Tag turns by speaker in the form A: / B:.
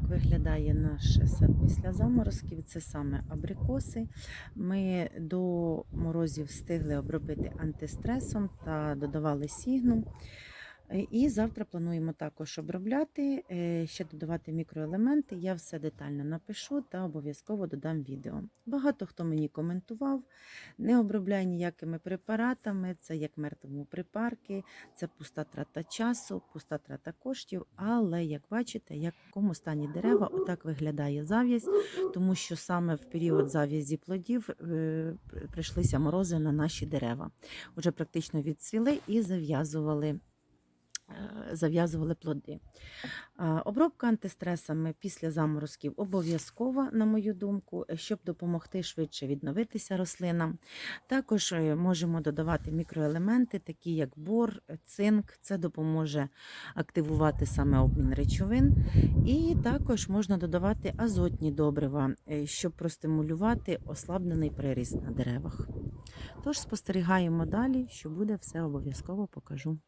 A: так виглядає наш сад після заморозків. Це саме абрикоси. Ми до морозів встигли обробити антистресом та додавали сігну. Е, І завтра плануємо також обробляти, е, ще додавати мікроелементи. Я все детально напишу та обов'язково додам відео. Багато хто мені коментував, не обробляй ніякими препаратами, це як мертвому припарки, це пуста трата часу, пуста трата коштів. Але як бачите, як в якому стані дерева, отак виглядає зав'язь, тому що саме в період зав'язі плодів е, прийшлися морози на наші дерева. Уже практично відцвіли і зав'язували зав'язували плоди. Обробка антистресами після заморозків обов'язкова, на мою думку, е, щоб допомогти швидше відновитися рослинам. Також е, можемо додавати мікроелементи, такі як бор, е, цинк. Це допоможе активувати саме обмін речовин. І також можна додавати азотні добрива, е, щоб простимулювати ослаблений приріст на деревах. Тож спостерігаємо далі, що буде все обов'язково покажу.